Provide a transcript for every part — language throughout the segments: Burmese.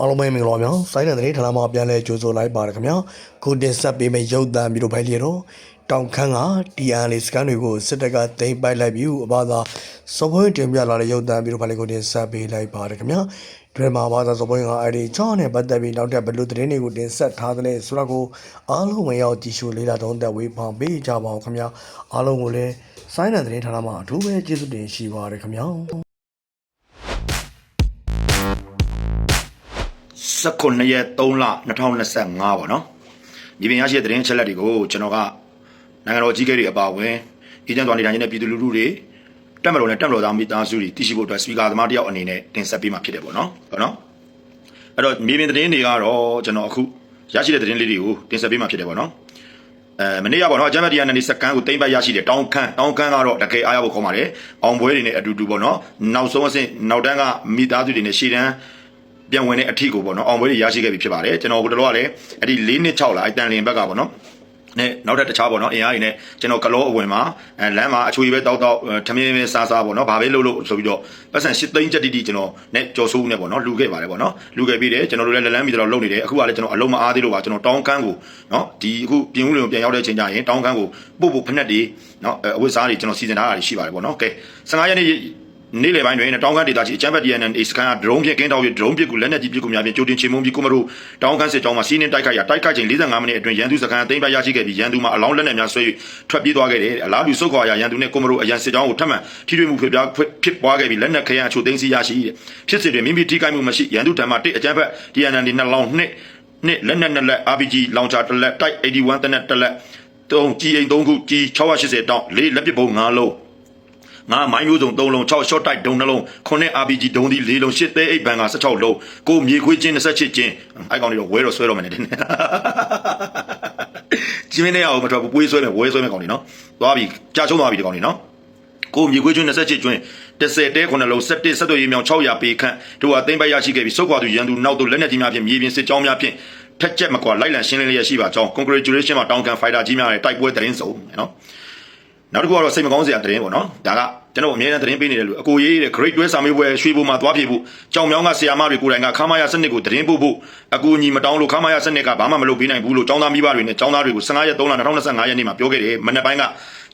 အားလုံးပဲမင်္ဂလာပါဗျာစိုင်းတဲ့တဲ့ဌာနမှာပြန်လဲကြိုဆိုလိုက်ပါတယ်ခင်ဗျာခုတင်ဆက်ပေးမယ့်ရုပ်သံဗီဒီယိုဖိုင်လေးတော့တောင်ခမ်းက TN လေးစကန်တွေကိုစစ်တပ်ကသိမ်းပိုက်လိုက်ပြီးအဘာသာစပွင့်တင်ပြလာတဲ့ရုပ်သံဗီဒီယိုဖိုင်လေးကိုတင်ဆက်ပေးလိုက်ပါတယ်ခင်ဗျာဒီမှာဘာသာစပွင့်ကအဲ့ဒီချောင်းနဲ့ပတ်သက်ပြီးနောက်ထပ်ဘယ်လိုသတင်းတွေကိုတင်ဆက်ထားသလဲဆိုတော့ကိုအားလုံးဝင်ရောက်ကြည့်ရှုလေ့လာတော့တက်ဝေးဖောင်ပေးကြပါအောင်ခင်ဗျာအားလုံးကိုလည်းစိုင်းတဲ့တဲ့ဌာနမှာအထူးပဲကျေးဇူးတင်ရှိပါတယ်ခင်ဗျာ 19ရက်3လ2025ပေါ့နော်ဒီပင်ရရှိတဲ့သတင်းအချက်လက်တွေကိုကျွန်တော်ကနိုင်ငံတော်အကြီးအကဲတွေအပါအဝင်အေဂျင့်တော်နေတိုင်းနဲ့ပြည်သူလူထုတွေတက်မလို့နဲ့တက်မလို့သားမိသားစုတွေတည်ရှိဖို့အတွက်စပီကာသမားတယောက်အနေနဲ့တင်ဆက်ပေးမှာဖြစ်တယ်ပေါ့နော်ပေါ့နော်အဲ့တော့မြေပြင်သတင်းတွေကတော့ကျွန်တော်အခုရရှိတဲ့သတင်းလေးတွေကိုတင်ဆက်ပေးမှာဖြစ်တယ်ပေါ့နော်အဲမနေ့ကပေါ့နော်အကြမ်းဖက်တရားနဲ့စကန်ကိုတိမ့်ပတ်ရရှိတယ်တောင်းခမ်းတောင်းခမ်းကတော့တကယ်အားရဖို့ခေါ်ပါတယ်အောင်ပွဲတွေနဲ့အတူတူပေါ့နော်နောက်ဆုံးအဆင့်နောက်တန်းကမိသားစုတွေနဲ့ရှေ့တန်း ပြန်ဝင်တဲ့အထီကိုပေါ့နော်အောင်ပွဲတွေရရှိခဲ့ပြီဖြစ်ပါတယ်ကျွန်တော်တို့တော့ကလည်းအဲ့ဒီ၄နှစ်6လအတန်လင်ဘက်ကပေါ့နော်နဲ့နောက်ထပ်တခြားပေါ့နော်အင်အားတွေနဲ့ကျွန်တော်ကလောအဝင်မှာအဲလမ်းမှာအချွေပဲတောက်တောက်ထမင်းမင်းစားစားပေါ့နော်ဘာပဲလုပ်လို့ဆိုပြီးတော့ပတ်စံ၈သိန်းချက်တိတိကျွန်တော်နဲ့ကြော်ဆိုးနဲ့ပေါ့နော်လူခဲ့ပါတယ်ပေါ့နော်လူခဲ့ပြီးတယ်ကျွန်တော်တို့လည်းလက်လန်းပြီးတော့လုပ်နေတယ်အခုကလည်းကျွန်တော်အလုံးမအားသေးလို့ပါကျွန်တော်တောင်းကန်းကိုနော်ဒီအခုပြင်ဦးလွင်ပြန်ရောက်တဲ့အချိန်ကျရင်တောင်းကန်းကိုပို့ဖို့ဖက်နှက်တွေနော်အဝတ်စားတွေကျွန်တော်စီစဉ်ထားတာရှိပါတယ်ပေါ့နော်ကဲ15ရက်နေ့ နေ့လယ်ပိုင်းတွင်တောင်းကန်းဒေသကြီးအချမ်းဘတ် DNN စကန်ကဒရုန်းဖြင့်ကင်းတောက်၍ဒရုန်းပစ်ကူလက်နက်ကြီးပစ်ကူများဖြင့်ကြိုတင်ချေမှုန်းပြီးကုမတို့တောင်းကန်းစစ်ကြောင်းမှာစီးနှင်းတိုက်ခိုက်ရာတိုက်ခိုက်ချိန်45မိနစ်အတွင်းရန်သူစကန်အသိမ်းပိုက်ရရှိခဲ့ပြီးရန်သူမှာအလောင်းလက်နက်များဆွဲ၍ထွက်ပြေးသွားခဲ့တယ်အလားတူစုတ်ခွာရာရန်သူနှင့်ကုမတို့အရန်စစ်ကြောင်းကိုထပ်မံထိတွေ့မှုဖြစ်ပြဖြစ်ပွားခဲ့ပြီးလက်နက်ခဲယမ်းအချို့သိမ်းဆည်းရရှိတဲ့ဖြစ်စဉ်တွင်မိမိထိခိုက်မှုမရှိရန်သူထံမှတစ်အချမ်းဘတ် DNN နှစ်လောင်းနှစ်နှစ်လက်နက်နှစ်လက် RPG လောင်ချာတစ်လက်တိုက်81တနက်တစ်လက်တုံးကြီးအိမ်3ခုကြီး680တောင်းလေးလက်ပစ်ပုံ5လုံး ငါမိုင်းမျိုးစုံ3လုံး6 short type ဒုံနှလုံး9 RPG ဒုံဒီ4လုံး8သေးအိတ်ဘန်က16လုံးကိုမြေခွေးချင်း28ချင်းအဲ့ကောင်တွေတော့ဝဲတော့ဆွဲတော့မယ်တဲ့ကျင်းနေရအောင်မထွက်ဘူးပွေးဆွဲမယ်ဝဲဆွဲမယ်ကောင်တွေနော်သွားပြီကြာချုံးသွားပြီဒီကောင်တွေနော်ကိုမြေခွေးကျွန်း28ကျွန်း30တဲခုနှလုံး17ဆက်သွယ်ရေးမြောင်600ပေခန့်တို့ဟာသိမ့်ပိုက်ရရှိခဲ့ပြီးစုတ်ခွာသူရန်သူနောက်သို့လက်နက်ကြီးများဖြင့်မြေပြင်စစ်ကြောင်းများဖြင့်ထက်ချက်မကွာလိုက်လံရှင်းလင်းလျက်ရှိပါကြောင်း congratulation မှာတောင်းခံ fighter ကြီးများရဲ့တိုက်ပွဲသတင်းစုံနော် နောက်တစ်ခုကတော့စိတ်မကောင်းစရာသတင်းပေါ့နော်ဒါကကျွန်တော်အမြဲတမ်းသတင်းပေးနေတယ်လို့အကိုရေးတဲ့ great တွဲစာမေးပွဲရွှေဘုံမှာသွားပြေဖို့ကြောင်မြောင်းကဆီယာမတွေကိုယ်တိုင်ကခမာယာစနစ်ကိုသတင်းပို့ဖို့အကူအညီမတောင်းလို့ခမာယာစနစ်ကဘာမှမလုပ်ပေးနိုင်ဘူးလို့ចောင်းသားမိဘတွေနဲ့ចောင်းသားတွေကို15ရက်3လ2025ရက်နေ့မှာပြောခဲ့တယ်မနေ့ပိုင်းက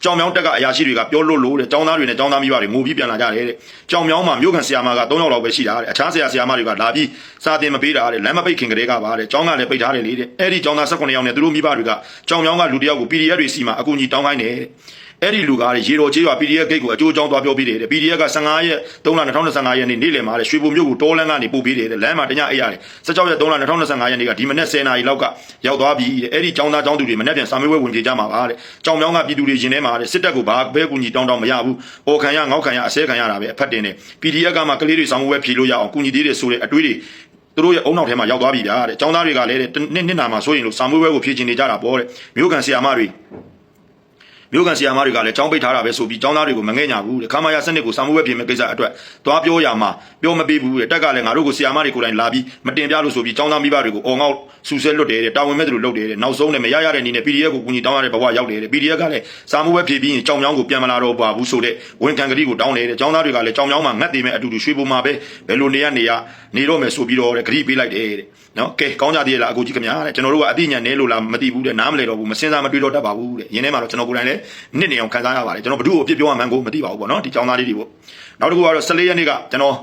ကြောင်မြောင်းတက်ကအရာရှိတွေကပြောလို့လို့တဲ့ចောင်းသားတွေနဲ့ចောင်းသားမိဘတွေငိုပြီးပြန်လာကြတယ်တဲ့ကြောင်မြောင်းမှာမြို့ခံဆီယာမက3ယောက်လောက်ပဲရှိတာတဲ့အခြားဆီယာဆီယာမတွေကလာပြီးစာတင်မပေးတာတဲ့လမ်းမပိတ်ခင်ကလေးကပါတဲ့ចောင်းကလည်းပိတ်ထားတယ်လေတဲ့အဲ့ဒီចောင်းသား18ယောက်နဲ့သူတို့မိဘတွေကကြောင်မြောင်းကလူတယောက်ကို PDF တွေစီမှာအကူအညီတောင်းခိုင်းတယ်တဲ့ အဲ့ဒီလူကားရေတော်ကျေးရွာ PDF ဂိတ်ကိုအကျိုးအကြောင်းသွားပြောပြတယ်တဲ့ PDF က15ရက်3လ2025ရက်နေ့နေ့လယ်မှာတဲ့ရွှေဘုံမြို့ကိုတောလန်းကနေပို့ပေးတယ်တဲ့လမ်းမှာတညအိပ်ရတယ်16ရက်3လ2025ရက်နေ့ကဒီမနေ့10နာရီလောက်ကရောက်သွားပြီတဲ့အဲ့ဒီចောင်းသားចောင်းသူတွေမနေ့ပြန်စာမေးပွဲဝင်ပြေကြမှာပါတဲ့ကြောင်မြောင်းကပြည်သူတွေရင်ထဲမှာတဲ့စစ်တပ်ကိုဘာဘဲကူညီတောင်းတောင်းမရဘူးပေါ်ခံရငေါက်ခံရအစဲခံရတာပဲအဖတ်တင်တယ် PDF ကမှကလေးတွေစာမေးပွဲဖြေလို့ရအောင်ကူညီသေးတယ်ဆိုတဲ့အတွေးတွေသူတို့ရဲ့အုံနောက်ထဲမှာရောက်သွားပြီဗျာတဲ့ចောင်းသားတွေကလည်းတဲ့နှစ်နှစ်နာမှာဆိုရင်လို့စာမေးပွဲကိုဖြေချင်နေကြတာပေါ့တဲ့မြို့ကန်ဆီယာမတွေ မြို့ကန်ဆီယာမတွေကလည်းចောင်းပိတ်ထားတာပဲဆိုပြီးចောင်းသားတွေကိုမငဲ့ညာဘူးတဲ့ခမာယာစနစ်ကိုစာမှုဝဲပြင်မဲ့ကိစ္စအတွက်သွားပြောရမှာပြောမပေးဘူးတဲ့တက်ကလည်းငါတို့ကိုဆီယာမတွေကိုယ်တိုင်လာပြီးမတင်ပြလို့ဆိုပြီးចောင်းသားမိဘတွေကိုအော်ငေါက်ဆူဆဲလွတ်တယ်တဲ့တာဝန်မဲ့သူတို့လုပ်တယ်တဲ့နောက်ဆုံးနဲ့မရရတဲ့အနေနဲ့ PDF ကိုကူညီတောင်းရတဲ့ဘဝရောက်တယ်တဲ့ PDF ကလည်းစာမှုဝဲဖြည့်ပြီးရင်ကြောင်မြောင်းကိုပြန်မလာတော့ပါဘူးဆိုတဲ့ဝန်ခံကတိကိုတောင်းတယ်တဲ့ចောင်းသားတွေကလည်းကြောင်မြောင်းမှာငတ်တယ်မဲ့အတူတူရွှေပုံမှာပဲဘယ်လိုနေရနေရနေတော့မယ်ဆိုပြီးတော့တဲ့ဂရိပေးလိုက်တယ်တဲ့နော်ကဲကောင်းကြသေးရဲ့လားအကူကြီးခင်ဗျာတဲ့ကျွန်တော်တို့ကအသိဉာဏ်နဲလို့လားမသိဘူးတဲ့နားမလဲတော့ဘူးမစင်စားမတွေးတော့တတ်ပါဘူးတဲ့ရင်းထဲမှာတော့ကျွန်တော်ကိုယ်တိုင်လည်း နှစ်နေအောင်ခံစားရပါတယ်ကျွန်တော်ဘ누구ကိုအပြစ်ပြောရမှန်းကိုမသိပါဘူးပေါ့နော်ဒီចောင်းသားလေးတွေပေါ့နောက်တစ်ခုကတော့14ရက်နေ့ကကျွန်တော်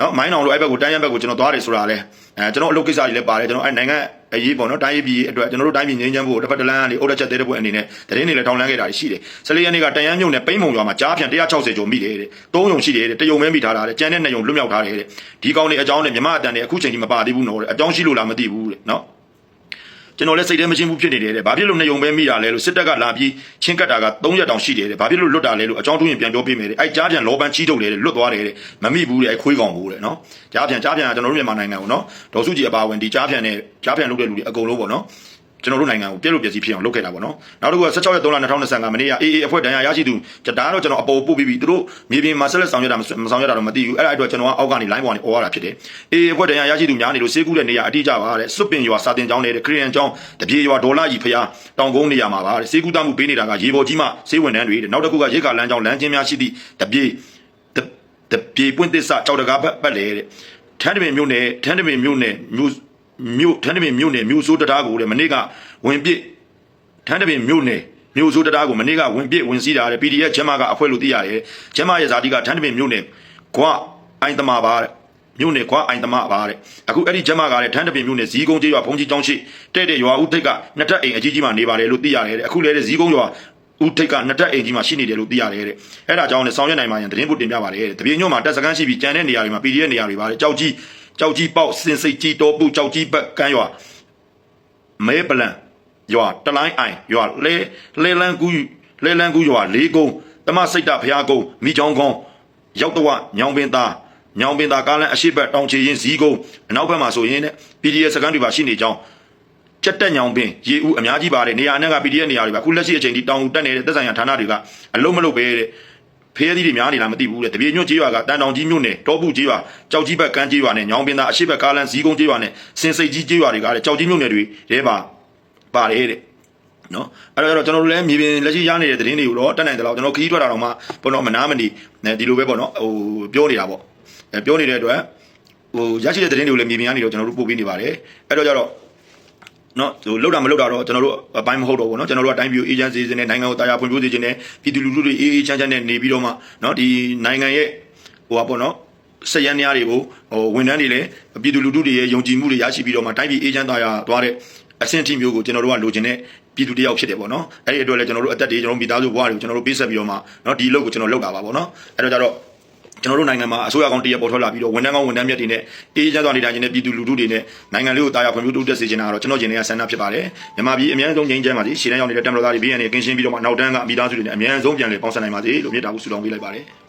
နော်မိုင်းအောင်လို့အဲ့ဘက်ကိုတန်းရဘက်ကိုကျွန်တော်သွားတယ်ဆိုတာလဲအဲကျွန်တော်အလုပ်ကိစ္စတွေလည်းပါတယ်ကျွန်တော်အဲ့နိုင်ငံအရေးပေါ့နော်တိုင်းရေးပြည်အတွက်ကျွန်တော်တို့တိုင်းပြည်ငြိမ်းချမ်းဖို့တစ်ဖက်တစ်လမ်းကနေအုတ်တက်ချက်သေးတဲ့ဘက်အနေနဲ့တရင်တွေလည်းထောင်လန်းခဲ့တာရှိတယ်14ရက်နေ့ကတန်ရမ်းမြုံနဲ့ပိမ့်မုံရွာမှာကြားဖြန်160ကျော်မိတယ်တဲ့၃ယုံရှိတယ်တဲ့တယုံမဲမိထားတာတဲ့ကျန်တဲ့2ယုံလွတ်မြောက်ထားတယ်တဲ့ဒီကောင်တွေအကြောင်းနဲ့မြမအတန်တွေအခုချိန်ထိမပါသေးဘူးနော်တဲ့အကြောင်းရှိလို့လားမသိဘူးတဲ့နော် ကျွန်တော်လည်းစိတ်ထဲမရှင်းဘူးဖြစ်နေတယ်တဲ့။ဘာဖြစ်လို့နှစ်ယုံပဲမိတာလဲလို့စစ်တပ်ကလာပြီးချင်းကတ်တာက3ရက်တောင်ရှိတယ်တဲ့။ဘာဖြစ်လို့လွတ်တာလဲလို့အကြောင်းတူးရင်ပြန်ပြောပေးမယ်တဲ့။အဲ့ကြားပြန်လောပန်းကြီးထုတ်တယ်တဲ့လွတ်သွားတယ်တဲ့။မမိဘူးတဲ့အဲ့ခွေးကောင်ဘူးတဲ့နော်။ကြားပြန်ကြားပြန်ကကျွန်တော်တို့မြန်မာနိုင်ငံကိုနော်ဒေါ်စုကြည်အပါဝင်ဒီကြားပြန်နဲ့ကြားပြန်လုပ်တဲ့လူတွေအကုန်လုံးပေါ့နော်။ ကျွန်တော်တို့နိုင်ငံကိုပြည့်လို့ပြည့်စည်ဖြစ်အောင်လုပ်ခဲ့တာပေါ့နော်။နောက်တစ်ခုက16ရက်3လ2025မနေ့က AA အဖွဲ့တန်ရာရရှိသူဒါတော့ကျွန်တော်အပေါ်ပို့ပြီးပြီသူတို့မြေပြင်မှာဆက်လက်ဆောင်ရွက်တာမဆောင်ရွက်တာတော့မသိဘူး။အဲ့ဒါအတွက်ကျွန်တော်ကအောက်ကနေ line ပေါ်ကနေអော်ရတာဖြစ်တယ်။ AA အဖွဲ့တန်ရာရရှိသူများနေလို့စေးကူးတဲ့နေရာအတိအကျပါတဲ့စွတ်ပင်ရွာစာတင်ကျောင်းနေတဲ့ခရီးယန်ကျောင်းတပြေရွာဒေါ်လာကြီးဖျားတောင်ကုန်းနေရာမှာပါတဲ့စေးကူးတမှုပေးနေတာကရေပေါ်ကြီးမှစေးဝန်တန်းတွေတဲ့နောက်တစ်ခုကရိတ်ခါလမ်းကျောင်းလမ်းချင်းများရှိသည့်တပြေတပြေပွင့်သစ္စာကြောက်တကားပတ်ပတ်လေတဲ့ထန်းတပင်မြို့နယ်ထန်းတပင်မြို့နယ်မြို့ မြို့ထန်းတပင်မြို့နယ်မြို့စိုးတရားကိုတဲ့မနေ့ကဝင်ပစ်ထန်းတပင်မြို့နယ်မြို့စိုးတရားကိုမနေ့ကဝင်ပစ်ဝင်စီးတာတဲ့ PDF ကျမကအဖွဲ့လို့သိရတယ်ကျမရဲ့ဇာတိကထန်းတပင်မြို့နယ်ခွအိုင်တမပါတဲ့မြို့နယ်ခွအိုင်တမပါတဲ့အခုအဲ့ဒီကျမကလည်းထန်းတပင်မြို့နယ်ဇီးကုန်းကျေးရွာဘုံကြီးကျောင်းရှိတဲ့တဲ့ရွာဦးထိတ်ကနှစ်ထပ်အိမ်အကြီးကြီးမှနေပါတယ်လို့သိရတယ်တဲ့အခုလည်းတဲ့ဇီးကုန်းရွာဦးထိတ်ကနှစ်တက်အိမ်ကြီးမှာရှိနေတယ်လို့သိရတယ်တဲ့အဲ့ဒါကြောင့်လည်းဆောင်ရွက်နိုင်မှရင်သတင်းပို့တင်ပြပါတယ်တဲ့တပြေညွန့်မှာတက်စကန်းရှိပြီးကြံတဲ့နေရာတွေမှာ PDF နေရာတွေပါတယ်ကြောက်ကြီး ကြောက်ကြီးပေါက်စင်စိတ်ကြီးတောပူကြောက်ကြီးဘက်ကန်းရွာမဲပလန်ရွာတလိုင်းအိုင်ရွာလဲလဲလန်းကူလဲလန်းကူရွာလေးကုန်းတမစိတ်တဖျားကုန်းမိချောင်းကုန်းရောက်တော့ညောင်ပင်သားညောင်ပင်သားကားလန်းအရှိတ်ဘက်တောင်ချေရင်ဇီးကုန်းအနောက်ဘက်မှာဆိုရင်တဲ့ PDF စကန်တွေပါရှိနေကြောင်းကြက်တက်ညောင်ပင်ရေဦးအများကြီးပါတယ်နေရာနဲ့က PDF နေရာတွေပါအခုလက်ရှိအချိန်ဒီတောင်ဦးတက်နေတဲ့သက်ဆိုင်ရာဌာနတွေကအလုံးမလုံးပဲတဲ့ ဖဲသီးတွေများနေလားမသိဘူးတဲ့တပြေညွန့်ကြီးရွာကတန်တောင်ကြီးမြို့နယ်တောပုကြီးရွာကြောက်ကြီးဘက်ကန်းကြီးရွာနဲ့ညောင်ပင်သာအရှိဘက်ကားလန်းဇီးကုန်းကြီးရွာနဲ့စင်စိတ်ကြီးကြီးရွာတွေကတဲ့ကြောက်ကြီးမြို့နယ်တွေတဲပါပါတယ်တဲ့နော်အဲ့တော့ကျွန်တော်တို့လည်းမြေပြင်လက်ရှိရနေတဲ့သတင်းတွေကိုတော့တက်နိုင်တယ်လို့ကျွန်တော်ခရီးထွက်တာတော့မှဘောတော့မနာမနေဒီလိုပဲပေါ့နော်ဟိုပြောနေတာပေါ့အဲပြောနေတဲ့အတွက်ဟိုရရှိတဲ့သတင်းတွေကိုလည်းမြေပြင်ကနေတော့ကျွန်တော်တို့ပို့ပေးနေပါတယ်အဲ့တော့ကြတော့ နော်ဟိုလောက်တာမလောက်တာတော့ကျွန်တော်တို့အပိုင်းမဟုတ်တော့ဘူးเนาะကျွန်တော်တို့ကတိုင်းပြည်အေဂျင်စီတွေနဲ့နိုင်ငံကိုတာယာဖွံ့ဖြိုးစေခြင်းနဲ့ပြည်သူလူထုတွေအေးအေးချမ်းချမ်းနဲ့နေပြီးတော့မှเนาะဒီနိုင်ငံရဲ့ဟိုပါပေါ့เนาะစက်ရန်များတွေကိုဟိုဝန်ထမ်းတွေလည်းပြည်သူလူထုတွေရဲ့ယုံကြည်မှုတွေရရှိပြီးတော့မှတိုင်းပြည်အေဂျင်တာယာသွားတဲ့အဆင့်အထိမျိုးကိုကျွန်တော်တို့ကလိုချင်တဲ့ပြည်သူတယောက်ဖြစ်တယ်ပေါ့နော်အဲ့ဒီအတွက်လည်းကျွန်တော်တို့အသက်တွေကျွန်တော်တို့မိသားစုဘဝတွေကိုကျွန်တော်တို့ပေးဆက်ပြီးတော့မှเนาะဒီလုပ်ကိုကျွန်တော်လုပ်တာပါပေါ့နော်အဲ့တော့ကြတော့ ကျွန်တော်တို့နိုင်ငံမှာအစိုးရကောင်တရပေါ်ထွက်လာပြီးတော့ဝန်ထမ်းကောင်းဝန်ထမ်းမြတ်တွေနဲ့အေးချမ်းသွားနေတာချင်းနဲ့ပြည်သူလူထုတွေနဲ့နိုင်ငံလေးကိုတာယာဖွံ့ဖြိုးတိုးတက်စေချင်တာကတော့ကျွန်တော်ကျင်နေတဲ့ဆန္ဒဖြစ်ပါတယ်မြန်မာပြည်အများဆုံးငြိမ်းချမ်းပါစေရှေ့တန်းရောက်နေတဲ့တမတော်သားတွေဘေးရန်တွေကင်းရှင်းပြီးတော့မှနောက်တန်းကမိသားစုတွေနဲ့အများဆုံးပြန်လည်ပေါင်းစပ်နိုင်ပါစေလို့မြတ်တာကိုဆုတောင်းပေးလိုက်ပါတယ်